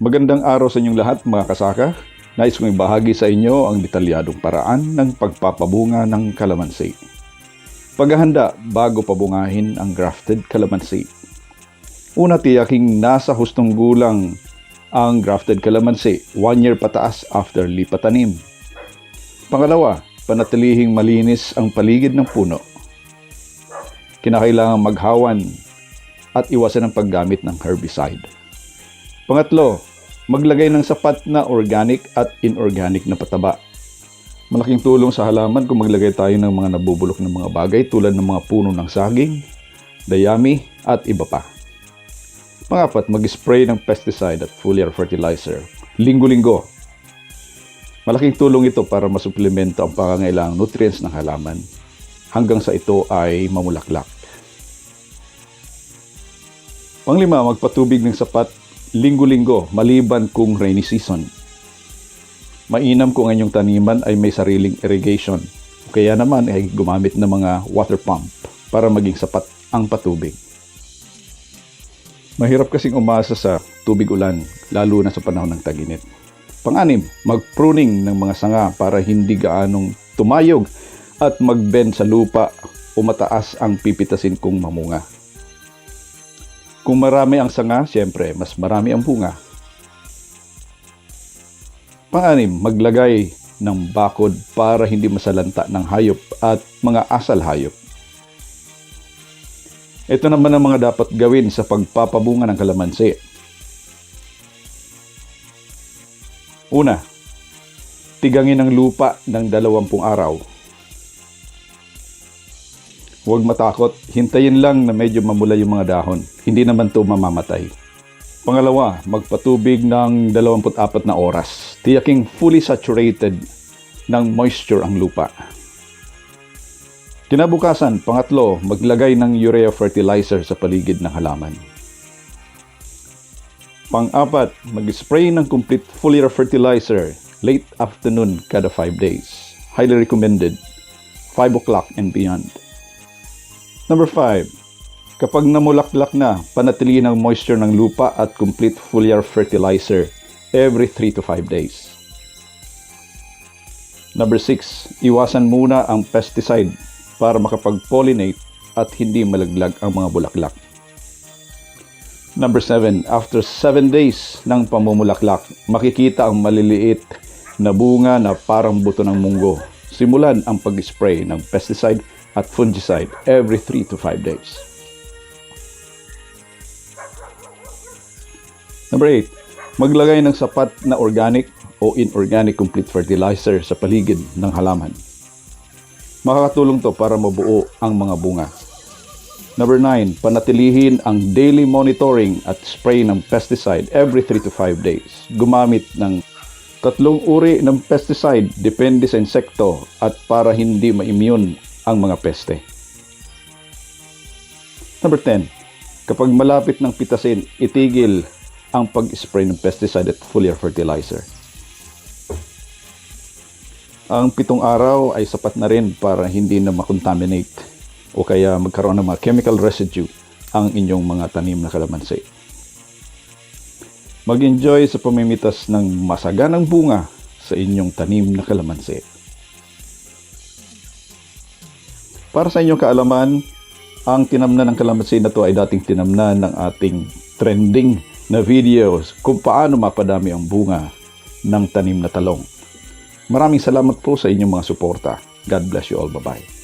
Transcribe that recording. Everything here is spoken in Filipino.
Magandang araw sa inyong lahat mga kasaka. Nais kong ibahagi sa inyo ang detalyadong paraan ng pagpapabunga ng kalamansi. Paghahanda bago pabungahin ang grafted kalamansi. Una tiyaking nasa hustong gulang ang grafted kalamansi, one year pataas after lipatanim. Pangalawa, panatilihing malinis ang paligid ng puno. Kinakailangan maghawan at iwasan ang paggamit ng herbicide. Pangatlo, maglagay ng sapat na organic at inorganic na pataba. Malaking tulong sa halaman kung maglagay tayo ng mga nabubulok ng mga bagay tulad ng mga puno ng saging, dayami at iba pa. Pangapat, mag-spray ng pesticide at foliar fertilizer. Linggo-linggo. Malaking tulong ito para masuplemento ang pangangailangang nutrients ng halaman hanggang sa ito ay mamulaklak. Panglima, magpatubig ng sapat linggo-linggo maliban kung rainy season. Mainam kung ang inyong taniman ay may sariling irrigation. Kaya naman ay gumamit ng mga water pump para maging sapat ang patubig. Mahirap kasing umasa sa tubig ulan, lalo na sa panahon ng taginit. Panganim, mag-pruning ng mga sanga para hindi gaanong tumayog at mag-bend sa lupa o mataas ang pipitasin kung mamunga. Kung marami ang sanga, siyempre, mas marami ang bunga. Panganim, maglagay ng bakod para hindi masalanta ng hayop at mga asal hayop. Ito naman ang mga dapat gawin sa pagpapabunga ng kalamansi. Una, tigangin ang lupa ng dalawampung araw. Huwag matakot, hintayin lang na medyo mamula yung mga dahon. Hindi naman to mamamatay. Pangalawa, magpatubig ng 24 na oras. Tiyaking fully saturated ng moisture ang lupa. Kinabukasan, pangatlo, maglagay ng urea fertilizer sa paligid ng halaman. Pang-apat, mag-spray ng complete foliar fertilizer late afternoon kada 5 days. Highly recommended, 5 o'clock and beyond. Number 5. Kapag namulaklak na, panatilihin ang moisture ng lupa at complete foliar fertilizer every 3 to 5 days. Number 6. Iwasan muna ang pesticide para makapag-pollinate at hindi malaglag ang mga bulaklak. Number 7. After 7 days ng pamumulaklak, makikita ang maliliit na bunga na parang buto ng munggo. Simulan ang pag-spray ng pesticide at fungicide every 3 to 5 days. Number 8. Maglagay ng sapat na organic o inorganic complete fertilizer sa paligid ng halaman. Makakatulong to para mabuo ang mga bunga. Number 9. Panatilihin ang daily monitoring at spray ng pesticide every 3 to 5 days. Gumamit ng tatlong uri ng pesticide depende sa insekto at para hindi ma-immune ang mga peste. Number 10. Kapag malapit ng pitasin, itigil ang pag-spray ng pesticide at foliar fertilizer. Ang pitong araw ay sapat na rin para hindi na makontaminate o kaya magkaroon ng mga chemical residue ang inyong mga tanim na kalamansi. Mag-enjoy sa pamimitas ng masaganang bunga sa inyong tanim na kalamansi. Para sa inyong kaalaman, ang tinamnan ng kalamansi na to ay dating tinamnan ng ating trending na videos kung paano mapadami ang bunga ng tanim na talong. Maraming salamat po sa inyong mga suporta. God bless you all. Bye-bye.